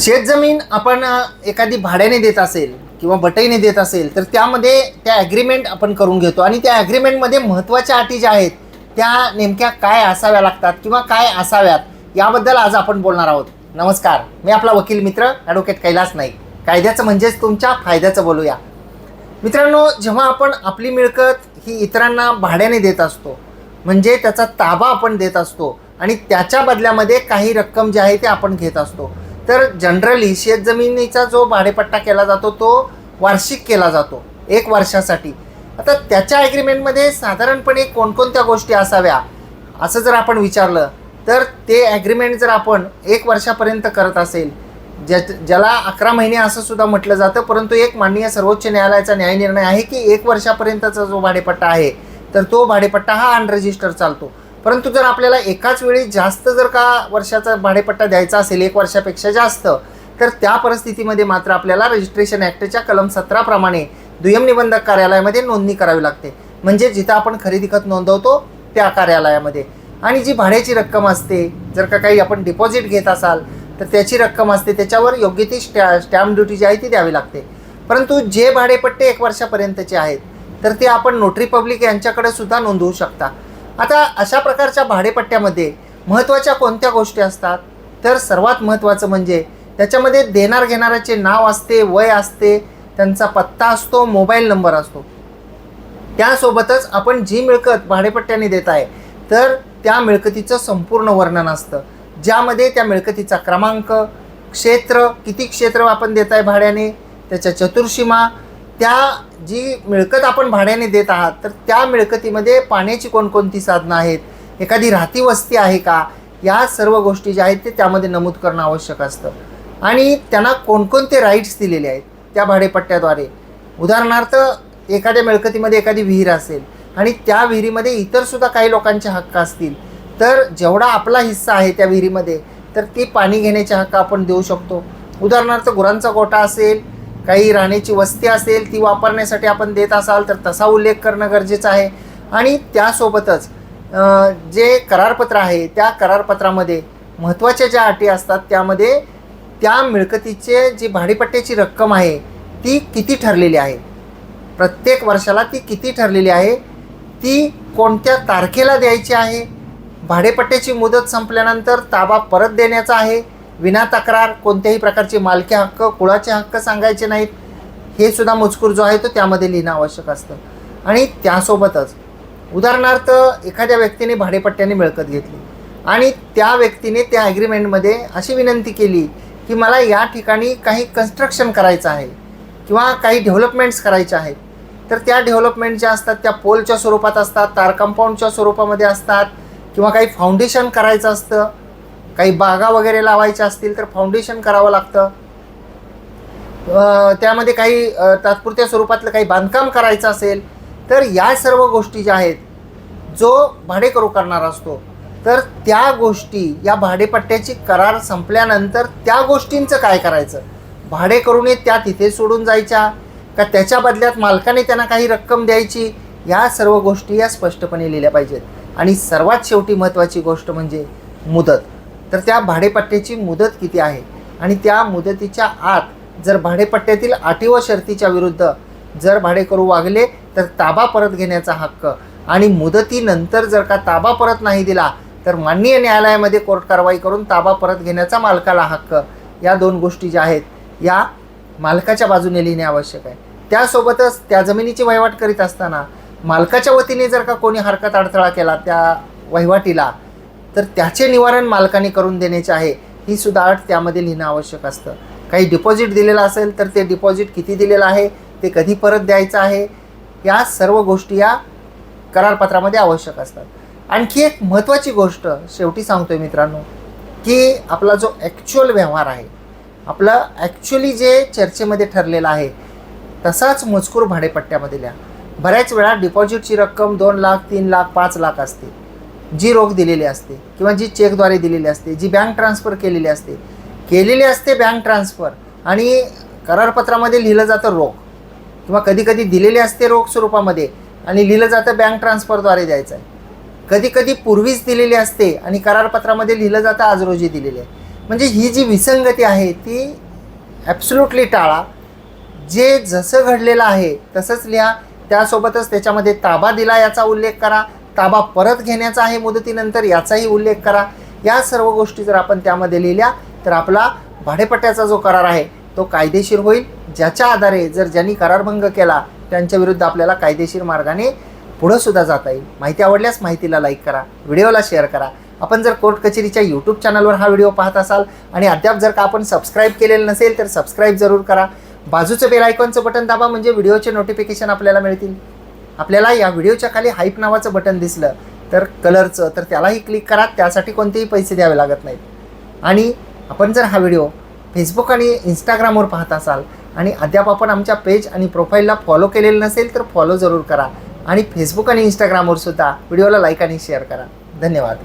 शेतजमीन आपण एखादी भाड्याने देत असेल किंवा बटईने देत असेल तर त्यामध्ये त्या ॲग्रीमेंट आपण करून घेतो. आणि त्या ॲग्रीमेंटमध्ये महत्त्वाच्या अटी ज्या आहेत त्या नेमक्या काय असाव्या लागतात किंवा काय असाव्यात याबद्दल आज आपण बोलणार आहोत. नमस्कार. मी आपला वकील मित्र ॲडव्होकेट कैलास नाईक. कायद्याचं म्हणजेच तुमच्या फायद्याचं बोलूया. मित्रांनो जेव्हा आपण आपली मिळकत ही इतरांना भाड्याने देत असतो म्हणजे त्याचा ताबा आपण देत असतो आणि त्याच्या बदल्यामध्ये काही रक्कम जी आहे ते आपण घेत असतो. तर जनरली शेतजमिनीचा जो भाडेपट्टा केला जातो तो वार्षिक केला जातो एक वर्षासाठी. आता त्याच्या ॲग्रीमेंटमध्ये साधारणपणे कोणकोणत्या गोष्टी असाव्या असं जर आपण विचारलं तर ते ॲग्रीमेंट जर आपण एक वर्षापर्यंत करत असेल ज्या ज्याला अकरा महिने असं सुद्धा म्हटलं जातं परंतु एक माननीय सर्वोच्च न्यायालयाचा न्यायनिर्णय आहे की एक वर्षापर्यंतचा जो भाडेपट्टा आहे तर तो भाडेपट्टा हा अनरजिस्टर चालतो. परंतु जर आपल्याला एकाच वेळी जास्त जर का वर्षाचा भाडेपट्टा द्यायचा असेल एक वर्षापेक्षा जास्त तर त्या परिस्थितीमध्ये मात्र आपल्याला रजिस्ट्रेशन ॲक्टच्या कलम सतराप्रमाणे दुय्यम निबंधक कार्यालयामध्ये नोंदणी करावी लागते. म्हणजे जिथं आपण खरेदी खत नोंदवतो त्या कार्यालयामध्ये. आणि जी भाड्याची रक्कम असते जर का काही आपण डिपॉझिट घेत असाल तर त्याची रक्कम असते त्याच्यावर योग्य ती स्टॅ स्टॅम्प ड्युटी जी आहे ती द्यावी लागते. परंतु जे भाडेपट्टे एक वर्षापर्यंतचे आहेत तर ते आपण नोटरी पब्लिक यांच्याकडे सुद्धा नोंदवू शकता. आता अशा प्रकारच्या भाडेपट्ट्यामध्ये महत्त्वाच्या कोणत्या गोष्टी असतात? तर सर्वात महत्त्वाचं म्हणजे त्याच्यामध्ये देणार घेणाऱ्याचे नाव असते वय असते त्यांचा पत्ता असतो मोबाईल नंबर असतो. त्यासोबतच आपण जी मिळकत भाडेपट्ट्याने देत आहे तर त्या मिळकतीचं संपूर्ण वर्णन असतं. ज्यामध्ये त्या मिळकतीचा क्रमांक क्षेत्र किती क्षेत्र आपण देत आहे भाड्याने त्याच्या चतुर्सीमा त्या जी मिळकत आपण भाड्याने देत आहात तर त्या मिळकतीमध्ये पाण्याची कोणकोणती साधनं आहेत? एखादी राहती वस्ती आहे का? या सर्व गोष्टी ज्या आहेत ते त्यामध्ये नमूद करणं आवश्यक असतं. आणि त्यांना कोणकोणते राईट्स दिलेले आहेत? त्या भाडेपट्ट्याद्वारे. उदाहरणार्थ एखाद्या मिळकतीमध्ये एखादी विहीर असेल आणि त्या विहिरीमध्ये इतरसुद्धा काही लोकांचे हक्क असतील तर जेवढा आपला हिस्सा आहे त्या विहिरीमध्ये तर ती पाणी घेण्याचे हक्क आपण देऊ शकतो. उदाहरणार्थ गुरांचा गोठा असेल काही राहण्याची वस्ती असेल ती वापरण्यासाठी आपण देत असाल तर तसा उल्लेख करणं गरजेचं आहे. आणि त्यासोबतच जे करारपत्र आहे त्या करारपत्रामध्ये महत्त्वाच्या ज्या अटी असतात त्यामध्ये त्या मिळकतीचे जी भाडेपट्ट्याची रक्कम आहे ती किती ठरलेली आहे? प्रत्येक वर्षाला ती किती ठरलेली आहे? ती कोणत्या तारखेला द्यायची आहे? भाडेपट्ट्याची मुदत संपल्यानंतर ताबा परत देण्याचा आहे? विना तक्रार कोणत्याही प्रकारचे मालकी हक्क कुळाचे हक्क सांगायचे नाहीत हे सुद्धा मजकूर जो आहे तो त्यामध्ये लिहिणं आवश्यक असतं. आणि त्यासोबतच उदाहरणार्थ एखाद्या व्यक्तीने भाडेपट्ट्याने मिळकत घेतली आणि त्या व्यक्तीने त्या ॲग्रीमेंटमध्ये अशी विनंती केली की मला या ठिकाणी काही कन्स्ट्रक्शन करायचं आहे किंवा काही डेव्हलपमेंट्स करायचे आहेत. तर त्या डेव्हलपमेंट ज्या असतात त्या पोलच्या स्वरूपात असतात तार कंपाऊंडच्या स्वरूपामध्ये असतात किंवा काही फाउंडेशन करायचं असतं. काही बागा वगैरे लावायच्या असतील तर फाउंडेशन करावं लागतं. त्यामध्ये काही तात्पुरत्या स्वरूपातलं काही बांधकाम करायचं असेल तर या सर्व गोष्टी ज्या आहेत जो भाडेकरू करणार असतो तर त्या गोष्टी या भाडेपट्ट्याची करार संपल्यानंतर त्या गोष्टींचं काय करायचं? भाडेकरूने त्या तिथे सोडून जायच्या? का त्याच्या बदल्यात मालकाने त्यांना काही रक्कम द्यायची? या सर्व गोष्टी या स्पष्टपणे लिहिल्या पाहिजेत. आणि सर्वात शेवटी महत्त्वाची गोष्ट म्हणजे मुदत. तर त्या भाडेपट्ट्याची मुदत किती आहे? आणि त्या मुदतीच्या आत जर भाडेपट्ट्यातील अटी व शर्तीच्या विरुद्ध जर भाडेकरू वागले तर ताबा परत घेण्याचा हक्क. आणि मुदतीनंतर जर का ताबा परत नाही दिला तर माननीय न्यायालयामध्ये कोर्ट कारवाई करून ताबा परत घेण्याचा मालकाला हक्क. या दोन गोष्टी ज्या आहेत या मालकाच्या बाजूने लिहिणे आवश्यक आहे. त्यासोबतच त्या जमिनीची वहिवाट करीत असताना मालकाच्या वतीने जर का कोणी हरकत अडथळा केला त्या वहिवाटीला तर त्याचे निवारण मालकाने करून देण्याचे आहे. ही सुद्धा अट त्यामध्ये लिहिणं आवश्यक असतं. काही डिपॉझिट दिलेलं असेल तर ते डिपॉझिट किती दिलेलं आहे ते कधी परत द्यायचं आहे या सर्व गोष्टी या करारपत्रामध्ये आवश्यक असतात. आणखी एक महत्त्वाची गोष्ट शेवटी सांगतो आहे मित्रांनो की आपला जो ॲक्च्युअल व्यवहार आहे आपलं ॲक्च्युअली जे चर्चेमध्ये ठरलेलं आहे तसाच मजकूर भाडेपट्ट्यामध्ये लिहा. बऱ्याच वेळा डिपॉझिटची रक्कम दोन लाख तीन लाख पाच लाख असते. जी रोख दिलेली असते किंवा जी चेकद्वारे दिलेली असते जी बँक ट्रान्सफर केलेली असते केलेली असते बँक ट्रान्सफर आणि करारपत्रामध्ये लिहिलं जातं रोख. किंवा कधीकधी दिलेली असते रोख स्वरूपामध्ये आणि लिहिलं जातं बँक ट्रान्सफरद्वारे द्यायचं आहे. कधीकधी पूर्वीच दिलेली असते आणि करारपत्रामध्ये लिहिलं जातं आज रोजी दिलेली आहे. म्हणजे ही जी विसंगती आहे ती ॲब्सोल्युटली टाळा. जे जसं घडलेलं आहे तसंच लिहा. त्यासोबतच त्याच्यामध्ये ताबा दिला याचा उल्लेख करा. ताबा परत घेण्याचा आहे मुदतीनंतर याचाही उल्लेख करा. या सर्व गोष्टी जर आपण त्यामध्ये लिहिल्या तर आपला भाडेपट्ट्याचा जो करार आहे तो कायदेशीर होईल. ज्याच्या आधारे जर ज्यांनी करारभंग केला त्यांच्या विरुद्ध आपल्याला कायदेशीर मार्गाने पुढंसुद्धा जाता येईल. माहिती आवडल्यास माहितीला लाईक करा व्हिडिओला शेअर करा. आपण जर कोर्ट कचेरीच्या यूट्यूब चॅनलवर हा व्हिडिओ पाहत असाल आणि अद्याप जर का आपण सबस्क्राईब केलेलं नसेल तर सबस्क्राईब जरूर करा. बाजूचं बेल आयकॉनचं बटन दाबा म्हणजे व्हिडिओचे नोटिफिकेशन आपल्याला मिळतील. आपल्याला या व्हिडिओच्या खाली हाईप नावाचं बटन दिसलं तर कलरचं तर त्यालाही क्लिक करा त्यासाठी कोणतेही पैसे द्यावे लागत नाहीत. आणि आपण जर हा व्हिडिओ फेसबुक आणि इंस्टाग्रामवर पाहत असाल आणि अद्याप आपण आमच्या पेज आणि प्रोफाईलला फॉलो केलेलं नसेल तर फॉलो जरूर करा. आणि फेसबुक आणि इंस्टाग्रामवर सुद्धा व्हिडिओला लाईक आणि शेअर करा. धन्यवाद.